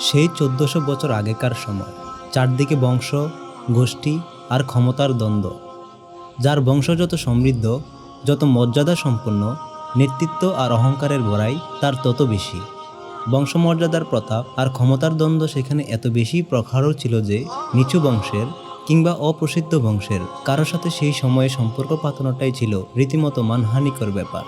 সেই চোদ্দশো বছর আগেকার সময়। চারদিকে বংশ, গোষ্ঠী আর ক্ষমতার দ্বন্দ্ব। যার বংশ যত সমৃদ্ধ, যত মর্যাদা সম্পন্ন, নেতৃত্ব আর অহংকারের বড়াই তার তত বেশি। বংশমর্যাদার প্রতাপ আর ক্ষমতার দ্বন্দ্ব সেখানে এত বেশি প্রখারও ছিল যে নিচু বংশের কিংবা অপ্রসিদ্ধ বংশের কারও সাথে সেই সময়ে সম্পর্ক পাতানোটাই ছিল রীতিমতো মানহানিকর ব্যাপার।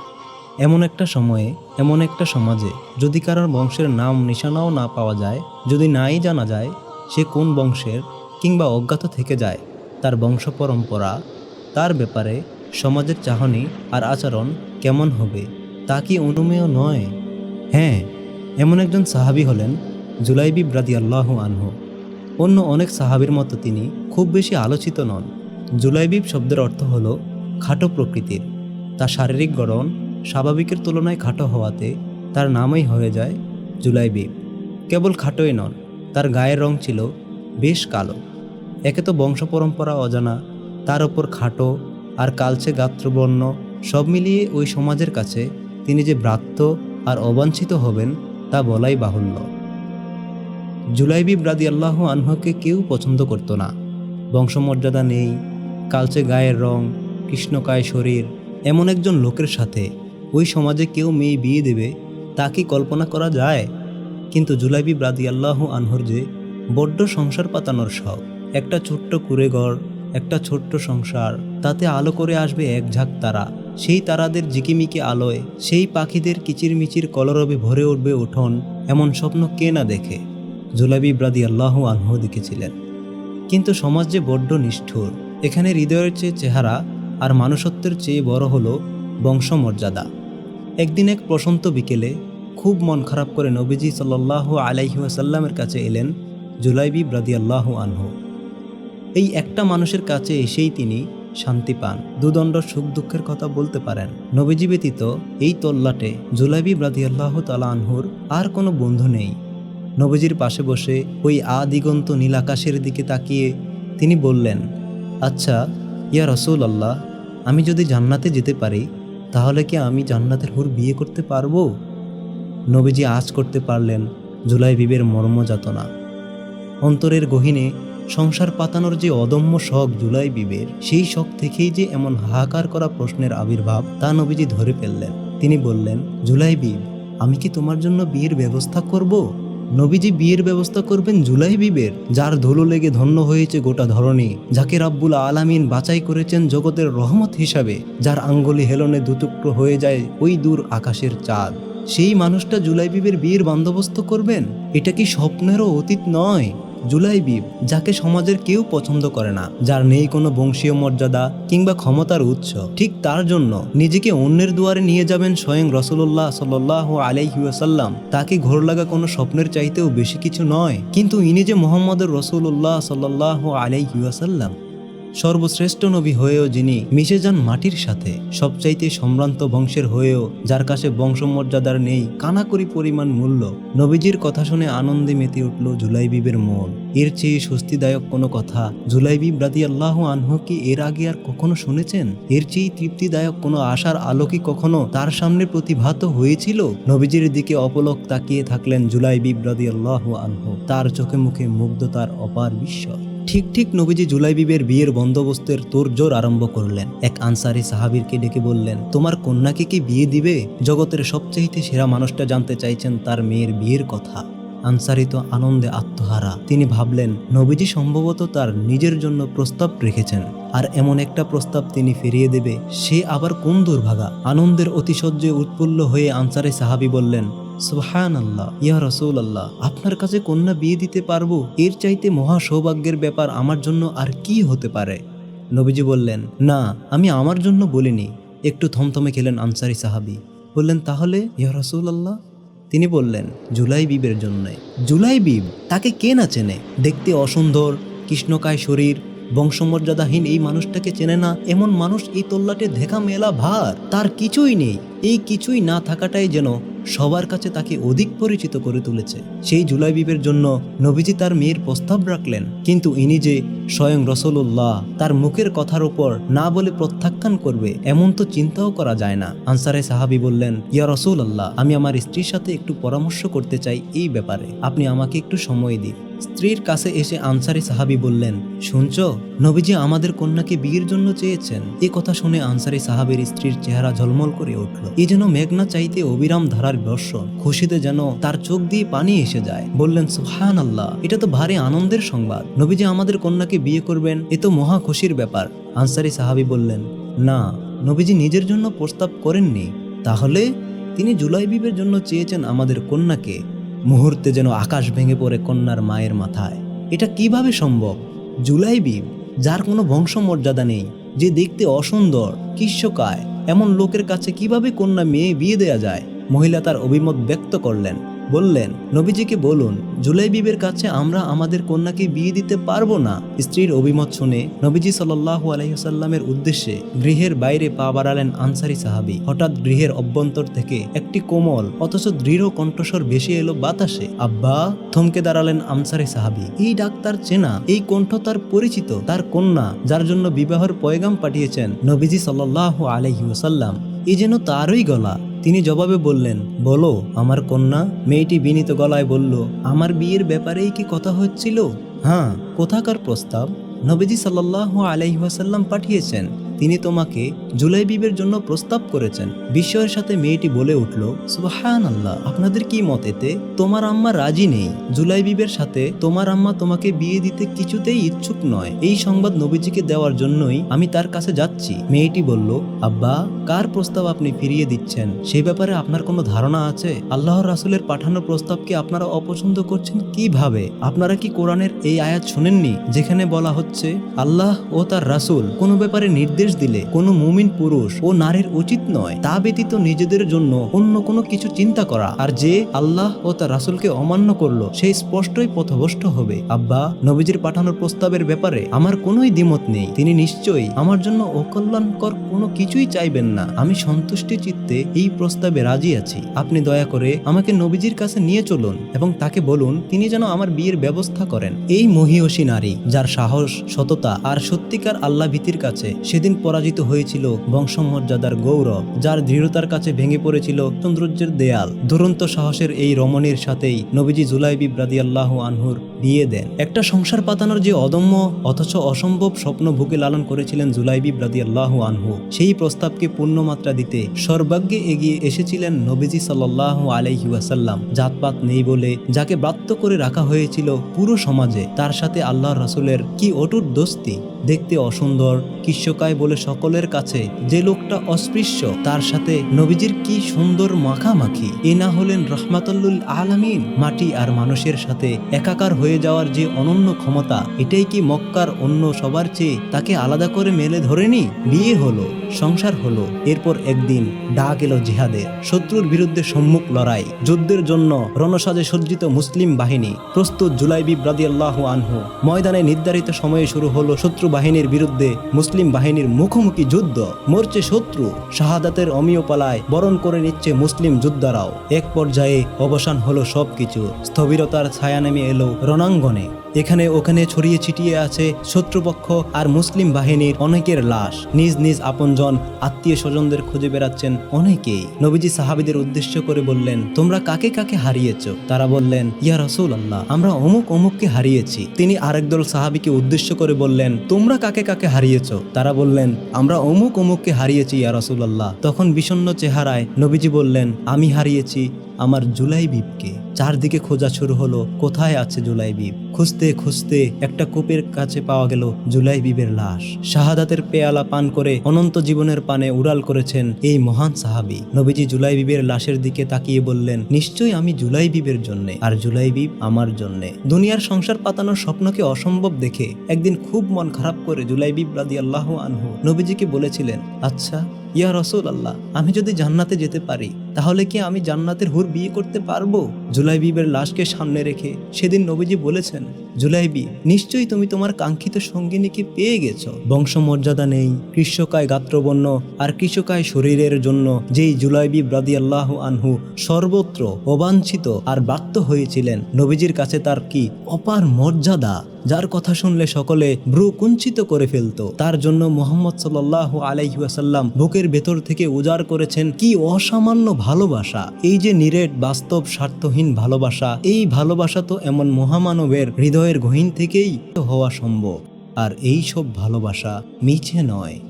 এমন একটা সময়ে, এমন একটা সমাজে, যদি কারোর বংশের নাম নিশানাও না পাওয়া যায়, যদি নাই জানা যায়, সে কোন বংশের কিংবা অজ্ঞাত থেকে যায়, তার বংশ পরম্পরা, তার ব্যাপারে সমাজের চাহনি আর আচরণ কেমন হবে, তা কি অনুমেয় নয়? হ্যাঁ এমন একজন সাহাবি হলেন জুলাইবি ব্রাদি আল্লাহ আনহু। অন্য অনেক সাহাবির মতো তিনি খুব বেশি আলোচিত নন। জুলাইবিব শব্দের অর্থ হল খাটো প্রকৃতির। তার শারীরিক গড়ন স্বাভাবিকের তুলনায় খাটো হওয়াতে তার নামই হয়ে যায় জুলাইবিব কেবল খাটোই নন, তার গায়ের রং ছিল বেশ কালো। একে তো বংশ পরম্পরা অজানা, তার ওপর খাটো আর কালচে গাত্রবর্ণ সব মিলিয়ে ওই সমাজের কাছে তিনি যে ব্রাত্য আর অবাঞ্ছিত হবেন তা বলাই বাহুল্য। জুলাইবি ব্রাদি আল্লাহ আনহকে কেউ পছন্দ করতো না। বংশমর্যাদা নেই, কালচে গায়ের রং, কৃষ্ণকায় শরীর, এমন একজন লোকের সাথে ওই সমাজে কেউ মেয়ে বিয়ে দেবে, তা কি কল্পনা করা যায়? কিন্তু জুলাইবি ব্রাদি আল্লাহ আনহর যে বড্ড সংসার পাতানোর শখ, একটা ছোট্ট কুড়েঘর, একটা ছোট্ট সংসার, তাতে আলো করে আসবে এক ঝাঁক তারা। সেই তারাদের জিকিমিকি আলোয়, সেই পাখিদের কিচিরমিচির কলরবে ভরে উঠবে উঠোন, এমন স্বপ্ন কে না দেখে? জুলাবি ব্রাদি আল্লাহ আনহু দেখেছিলেন। কিন্তু সমাজ যে বড্ড নিষ্ঠুর, এখানে হৃদয়ের চেয়ে চেহারা আর মানুষত্বের চেয়ে বড় হলো বংশমর্যাদা। একদিন এক প্রশান্ত বিকেলে খুব মন খারাপ করে নবীজি সাল্লাহ আলাইহাসাল্লামের কাছে এলেন জুলাইবি ব্রাদি আল্লাহ আনহু। এই একটা মানুষের কাছে এসেই তিনি শান্তি পান। দুদণ্ড সুখ দুঃখের কথা বলতে পারেন। নবীজি ব্যতীত এই তল্লাটে জুলাইবি ব্রাদি আল্লাহ তালা আনহুর আর কোনো বন্ধু নেই। নবীজির পাশে বসে ওই আদিগন্ত নীল আকাশের দিকে তাকিয়ে তিনি বললেন আচ্ছা ইয়া রসুল আল্লাহ আমি যদি জান্নাতে যেতে পারি তাহলে কি আমি জান্নাতের হুর বিয়ে করতে পারব? নবীজি আজ করতে পারলেন জুলাই বিবের মর্মযাতনা। অন্তরের গহিনে সংসার পাতানোর যে অদম্য শখ জুলাই বিবের সেই শখ থেকেই যে এমন হাহাকার করা প্রশ্নের আবির্ভাব, তা নবীজি ধরে ফেললেন। তিনি বললেন জুলাই বিব আমি কি তোমার জন্য বিয়ের ব্যবস্থা করব? নবীজি বিয়ের ব্যবস্থা করবেন জুলাই বিবের, যার ধুলো লেগে ধন্য হয়েছে গোটা ধরণী, যাকে রাব্বুল আলামিন বাছাই করেছেন জগতের রহমত হিসাবে, যার আঙ্গুলি হেলনে দুটুকরো হয়ে যায় ওই দূর আকাশের চাঁদ। সেই মানুষটা জুলাই বিবের বিয়ের বন্দোবস্ত করবেন? এটা কি স্বপ্নেরও অতীত নয়? জুলাইবিব যাকে সমাজের কেউ পছন্দ করে না, যার নেই কোনো বংশীয় মর্যাদা কিংবা ক্ষমতার উৎস। ঠিক তার জন্য নিজেকে অন্যের দুয়ারে নিয়ে যাবেন স্বয়ং রসুল্লাহ সাল্লাহ আলাইহাসাল্লাম তাকে ঘোর লাগা কোনো স্বপ্নের চাইতেও বেশি কিছু নয়। কিন্তু ইনি যে মোহাম্মদের রসুল্লাহ সাল্লাহ আলাইহাসাল্লাম সর্বশ্রেষ্ঠ নবী হয়েও যিনি মিশে যান মাটির সাথে, সবচাইতে সম্ভ্রান্ত বংশের হয়েও, যার কাছে বংশমর্যাদার নেই কানাকড়ি পরিমাণ মূল্য, নবীজির কথা শুনে আনন্দে মেতে উঠল জুলাইবিবের মন। এর চেয়ে স্বস্তিদায়ক কোনো কথা, জুলাইবিব রাদি আল্লাহ আনহু কি এর আগে আর কখনো শুনেছেন? এর চেয়ে তৃপ্তিদায়ক কোনো আশার আলো কি কখনো তার সামনে প্রতিভাত হয়েছিল? নবীজির দিকে অপলক তাকিয়ে থাকলেন জুলাইবিব রাদি আল্লাহ আনহু। তার চোখে মুখে মুগ্ধতার অপার বিস্ময়। ঠিক ঠিক নবীজি জুলাইবিবের বিয়ের বন্দোবস্তের তোড়জোড় আরম্ভ করলেন। এক আনসারি সাহাবীরকে ডেকে বললেন, তোমার কন্যাকে কি বিয়ে দিবে? জগতের সবচাইতে সেরা মানুষটা জানতে চাইছেন তার মেয়ের বিয়ের কথা। আনসারি তো আনন্দে আত্মহারা। তিনি ভাবলেন, নবীজি সম্ভবত তার নিজের জন্য প্রস্তাব রেখেছেন, আর এমন একটা প্রস্তাব তিনি ফিরিয়ে দেবে, সে আবার কোন দুর্ভাগা? আনন্দের অতিশয্যে উৎফুল্ল হয়ে আনসারি সাহাবি বললেন সুহান আল্লাহ ইয়া রসুল আল্লাহ আপনার কাছে কন্যা বিয়ে দিতে পারব? এর চাইতে মহা সৌভাগ্যের ব্যাপার আমার জন্য আর কি হতে পারে? নবীজি বললেন, না, আমি আমার জন্য বলিনি। একটু থমথমে খেলেন আনসারি সাহাবি। বললেন, তাহলে, ইয়া রসুল আল্লাহ তিনি বললেন জুলাই বিবের জন্য। জুলাই বিব তাকে কে না চেনে? দেখতে অসুন্দর, কৃষ্ণকায় শরীর, বংশমর্যাদাহীন এই মানুষটাকে চেনে না? এমন মানুষ এই তল্লাটে দেখা মেলা ভার। তার কিছুই নেই। এই কিছুই না থাকাটাই যেন সবার কাছে তাকে অধিক পরিচিত করে তুলেছে। সেই জুলাইবিবের জন্য নবীজি তার মেয়ের প্রস্তাব রাখলেন। কিন্তু ইনি যে স্বয়ং রসুল্লাহ তার মুখের কথার উপর না বলে প্রত্যাখ্যান করবে, এমন তো চিন্তাও করা যায় না। আনসারে সাহাবি বললেন, ইয়া রসুল আল্লাহ আমি আমার স্ত্রীর সাথে একটু পরামর্শ করতে চাই এই ব্যাপারে। আপনি আমাকে একটু সময় দিন। স্ত্রীর কাছে এসে আনসারি সাহাবি বললেন, শুনছ, নবীজি আমাদের কন্যাকে বিয়ের জন্য চেয়েছেন। এ কথা শুনে আনসারি সাহাবের স্ত্রীর চেহারা ঝলমল করে উঠল। এ যেন মেঘনা চাইতে অবিরাম ধারার বর্ষণ খুশিতে যেন তার চোখ দিয়ে পানি এসে যায়। বললেন সুহান আল্লাহ এটা তো ভারী আনন্দের সংবাদ। নবীজি আমাদের কন্যাকে বিয়ে করবেন, এ তো মহা খুশির ব্যাপার। আনসারি সাহাবি বললেন, না, নবীজি নিজের জন্য প্রস্তাব করেননি। তাহলে তিনি জুলাই বিবের জন্য চেয়েছেন আমাদের কন্যাকে। মুহূর্তে যেন আকাশ ভেঙে পড়ে কন্যার মায়ের মাথায়। এটা কীভাবে সম্ভব? জুলাইবিব যার কোনো বংশমর্যাদা নেই, যে দেখতে অসুন্দর কিস্যকায় এমন লোকের কাছে কীভাবে কন্যা মেয়ে বিয়ে দেয়া যায়? মহিলা তার অভিমত ব্যক্ত করলেন। বললেন, নবীজিকে বলুন জুলাই বিবের কাছে আমরা আমাদের কন্যাকে বিয়ে দিতে পারব না? স্ত্রীর অভিমত শুনে নবীজি সাল্লাহু আলহিহাল্লামের উদ্দেশ্যে গৃহের বাইরে পা বাড়ালেন আনসারি সাহাবি। হঠাৎ গৃহের অভ্যন্তর থেকে একটি কোমল, অথচ দৃঢ় কণ্ঠস্বর ভেসে এলো বাতাসে। আব্বা, থমকে দাঁড়ালেন আনসারি সাহাবি, এই ডাক্তার চেনা, এই কণ্ঠ তার পরিচিত, তার কন্যা, যার জন্য বিবাহর পয়গাম পাঠিয়েছেন নবীজি সাল্লাহু আলহি ওসাল্লাম এই যেন তারই গলা। তিনি জবাবে বললেন, বলো, আমার কন্যা মেয়েটি বিনীত গলায় বলল, আমার বিয়ের ব্যাপারেই কি কথা হচ্ছিল? হ্যাঁ কোথাকার প্রস্তাব? নবীজি সাল্লাহ আলাইহাসাল্লাম পাঠিয়েছেন। তিনি তোমাকে জুলাই বিবের জন্য প্রস্তাব করেছেন। বিস্ময়ের সাথে মেয়েটি বলে উঠল সুবাহান আল্লাহ আপনাদের কি মত এতে? তোমার আম্মা রাজি নেই। জুলাই বিবের সাথে তোমার আম্মা তোমাকে বিয়ে দিতে কিছুতেই ইচ্ছুক নয়। এই সংবাদ নবীজিকে দেওয়ার জন্যই আমি তার কাছে যাচ্ছি। মেয়েটি বলল, আব্বা, কার প্রস্তাব আপনি ফিরিয়ে দিচ্ছেন? সেই ব্যাপারে আপনার কোনো ধারণা আছে? আল্লাহর রাসুলের পাঠানো প্রস্তাবকে আপনারা অপছন্দ করছেন কীভাবে? আপনারা কি কোরআনের এই আয়াত শুনেননি, যেখানে বলা হচ্ছে, আল্লাহ ও তার রাসূল কোনো ব্যাপারে নির্দেশ দিলে কোনো মুমিন পুরুষ ও নারীর উচিত নয়, তা ব্যতীত নিজেদের জন্য অন্য কোনো কিছু চিন্তা করা। আর যে আল্লাহ ও তার রাসূলকে অমান্য করল সেই স্পষ্টই পথভ্রষ্ট হবে। আব্বা, নবীজির পাঠানোর প্রস্তাবের ব্যাপারে আমার কোনোই দ্বিমত নেই। তিনি নিশ্চয়ই আমার জন্য অকল্যাণকর কোনো কিছুই চাইবেন না। আমি সন্তুষ্টি চিত্তে এই প্রস্তাবে রাজি আছি। আপনি দয়া করে আমাকে নবীজির কাছে নিয়ে চলুন এবং তাকে বলুন, তিনি যেন আমার বিয়ের ব্যবস্থা করেন। এই মহিয়সী নারী, যার সাহস, সততা আর সত্যিকার আল্লাহ ভীতির কাছে সেদিন পরাজিত হয়েছিল বংশমর্যাদার গৌরব, যার দৃঢ়তার কাছে ভেঙে পড়েছিল সৌন্দর্যের দেয়াল। দুরন্ত সাহসের এই রমণীর সাথেই নবীজি জুলাইবি ব্রাদিয়াল্লাহ আনহুর বিয়ে দেন। একটা সংসার পাতানোর যে অদম্য অথচ অসম্ভব স্বপ্ন বুকে লালন করেছিলেন জুলাইবি ব্রাদি আল্লাহ আনহু। সেই প্রস্তাবকে পূর্ণমাত্রা দিতে সর্বাগ্যে এগিয়ে এসেছিলেন নবীজি সাল্লাহ আলাইহি ওয়াসাল্লাম। জাতপাত নেই বলে যাকে ব্রাত্য করে রাখা হয়েছিল পুরো সমাজে তার সাথে আল্লাহ রসুলের কি অটুট দোস্তি? দেখতে অসুন্দর কিস্যকায় বলে সকলের কাছে যে লোকটা অস্পৃশ্য, তার সাথে নবীজির কি সুন্দর মাখামাখি? এ না হলেন রহমাতুল্লুল আলামিন। মাটি আর মানুষের সাথে একাকার হয়ে যাওয়ার যে অনন্য ক্ষমতা, এটাই কি মক্কার অন্য সবার চেয়ে তাকে আলাদা করে মেলে ধরেনি? বিয়ে হলো, সংসার হলো, এরপর একদিন ডাক এলো জিহাদের শত্রুর বিরুদ্ধে সম্মুখ লড়াই, যুদ্ধের জন্য রণসাজে সজ্জিত মুসলিম বাহিনী। প্রস্তুত জুলাইবি ব্রাদিয়াল্লাহ আনহু, ময়দানে নির্ধারিত সময়ে শুরু হলো শত্রু বাহিনীর বিরুদ্ধে মুসলিম বাহিনীর মুখোমুখি যুদ্ধ। মরছে শত্রু, শাহাদাতের অমীয় পালায় বরণ করে নিচ্ছে মুসলিম যোদ্ধারাও। এক পর্যায়ে অবসান হলো সবকিছু। স্থবিরতার ছায়া নেমে এলো রণাঙ্গনে এখানে ওখানে ছড়িয়ে ছিটিয়ে আছে শত্রুপক্ষ আর মুসলিম বাহিনীর অনেকের লাশ। নিজ নিজ আপনজন আত্মীয় স্বজনদের খুঁজে বেড়াচ্ছেন অনেকেই। নবীজি সাহাবিদের উদ্দেশ্য করে বললেন, তোমরা কাকে কাকে হারিয়েছ? তারা বললেন, ইয়া রসুল আল্লাহ আমরা অমুক অমুককে হারিয়েছি। তিনি আরেক দল সাহাবিকে উদ্দেশ্য করে বললেন, তোমরা কাকে কাকে হারিয়েছ? তারা বললেন, আমরা অমুক অমুককে হারিয়েছি, ইয়া রসুল আল্লাহ তখন বিষণ্ণ চেহারায় নবীজি বললেন, আমি হারিয়েছি আমার জুলাই বিপকে চারদিকে খোঁজা শুরু হলো, কোথায় আছে জুলাই বিব খুঁজতে খুঁজতে খুঁজতে একটা কূপের কাছে পাওয়া গেল জুলাই বিবের লাশ। শাহাদাতের পেয়ালা পান করে অনন্ত জীবনের পানে উড়াল করেছেন এই মহান সাহাবি। নবীজি জুলাই বিবের লাশের দিকে তাকিয়ে বললেন, নিশ্চয়ই আমি জুলাই বিবের জন্যে, আর জুলাই বিব আমার জন্যে। দুনিয়ার সংসার পাতানোর স্বপ্নকে অসম্ভব দেখে একদিন খুব মন খারাপ করে জুলাই বিব রাদি আল্লাহ আনহু নবীজিকে বলেছিলেন আচ্ছা ইয়া রসুল আল্লাহ আমি যদি জান্নাতে যেতে পারি, তাহলে কি আমি জান্নাতের হুর বিয়ে করতে পারব? জুলাইবিবের লাশকে সামনে রেখে সেদিন নবীজি বলেছেন, জুলাইবি, নিশ্চয়ই তুমি তোমার কাঙ্ক্ষিত সঙ্গিনীকে পেয়ে গেছো। বংশমর্যাদা নেই কৃষ্যকায় গাত্রবর্ণ আর কৃষকায় শরীরের জন্য যেই জুলাইবি ব্রাদি আল্লাহ আনহু সর্বত্র অবাঞ্ছিত আর বাক্ত হয়েছিলেন, নবীজির কাছে তার কি অপার মর্যাদা? যার কথা শুনলে সকলে ভ্রু কুঞ্চিত করে ফেলত। তার জন্য মোহাম্মদ সাল্লাহ আলাইহাসাল্লাম বুকের ভেতর থেকে উজাড় করেছেন, কি অসামান্য ভালোবাসা! এই যে নিরেট, বাস্তব, স্বার্থহীন ভালোবাসা! এই ভালোবাসা তো এমন মহামানবের হৃদয়ের গহীন থেকেই হওয়া সম্ভব। আর এই সব ভালোবাসা মিছে নয়।